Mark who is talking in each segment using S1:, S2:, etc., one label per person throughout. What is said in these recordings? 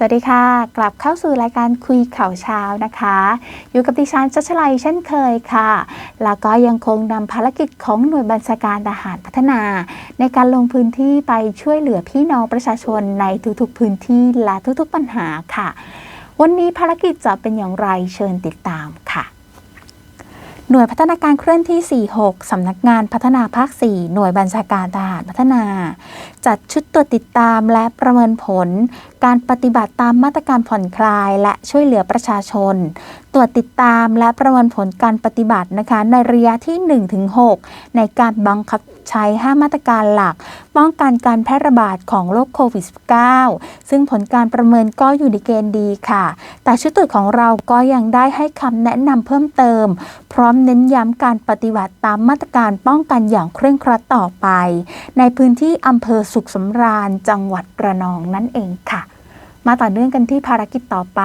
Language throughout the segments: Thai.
S1: สวัสดีค่ะ กลับเข้าสู่รายการคุยข่าวเช้านะคะ อยู่กับดิฉันชัชลัยเช่นเคยค่ะ แล้วก็ยังคงนำภารกิจของหน่วยบัญชาการทหารพัฒนา ในการลงพื้นที่ไปช่วยเหลือพี่น้องประชาชนในทุกๆพื้นที่และทุกๆปัญหาค่ะ วันนี้ภารกิจจะเป็นอย่างไรเชิญติดตามค่ะ หน่วยพัฒนาการเคลื่อนที่ 46 สำนักงานพัฒนาภาค 4 หน่วยบัญชาการทหารพัฒนา จัดชุดตรวจติดตามและประเมินผล การปฏิบัติตามมาตรการผ่อนคลาย และช่วยเหลือประชาชน ตรวจติดตามและประเมินผลการปฏิบัตินะคะในระยะที่ 1-6 ในการบังคับ ใช้ 5 มาตรการหลัก ป้องกันการแพร่ระบาดของโรคโควิด -19 ซึ่งผลการประเมินก็อยู่ในเกณฑ์ดีค่ะ แต่ชุดตรวจของเราก็ยังได้ให้คำแนะนำเพิ่มเติม พร้อมเน้นย้ำการปฏิบัติตามมาตรการป้องกันอย่างเคร่งครัดต่อไป ในพื้นที่อำเภอสุขสำราญจังหวัดระนองนั่นเองค่ะ มาต่อเนื่องกันที่ภารกิจต่อไป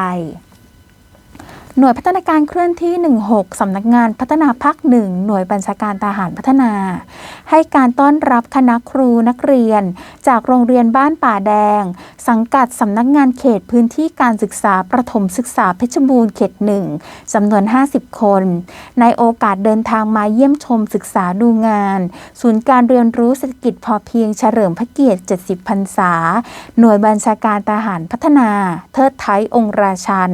S1: หน่วยพัฒนาการเคลื่อนที่ 16 สำนักงานพัฒนาภาคหนึ่งหน่วยบัญชาการทหารพัฒนา ให้การต้อนรับคณะครูนักเรียน จากโรงเรียนบ้านป่าแดง สังกัดสำนักงานเขตพื้นที่การศึกษาประถมศึกษาเพชรบูรณ์เขตหนึ่งจำนวน 50 คน ในโอกาสเดินทางมาเยี่ยมชมศึกษาดูงาน ศูนย์การเรียนรู้เศรษฐกิจพอเพียงเฉลิมพระเกียรติ 70 พรรษา หน่วยบัญชาการทหารพัฒนา เทิดไทยองค์ราชัน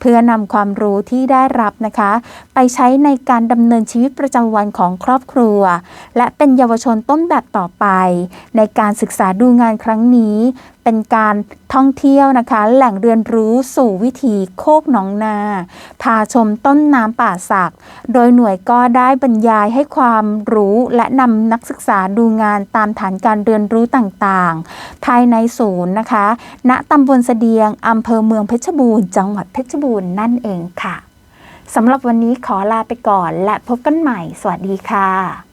S1: เพื่อนำความรู้ที่ได้รับนะคะ ไปใช้ในการดำเนินชีวิตประจำวันของครอบครัว และเป็นเยาวชนต้นแบบต่อไป ในการศึกษาดูงานครั้งนี้ เป็นการท่องเที่ยวนะคะ แหล่งเรียนรู้สู่วิถีโคกหนองนา พาชมต้นน้ำป่าสัก โดยหน่วยก็ได้บรรยายให้ความรู้และนำนักศึกษาดูงานตามฐานการเรียนรู้ต่างๆ ภายในศูนย์นะคะ ณตำบลเสดียงอำเภอเมืองเพชรบูรณ์จังหวัดเพชรบูรณ์นั่นเองค่ะสำหรับวันนี้ขอลาไปก่อนและพบกันใหม่ สวัสดีค่ะ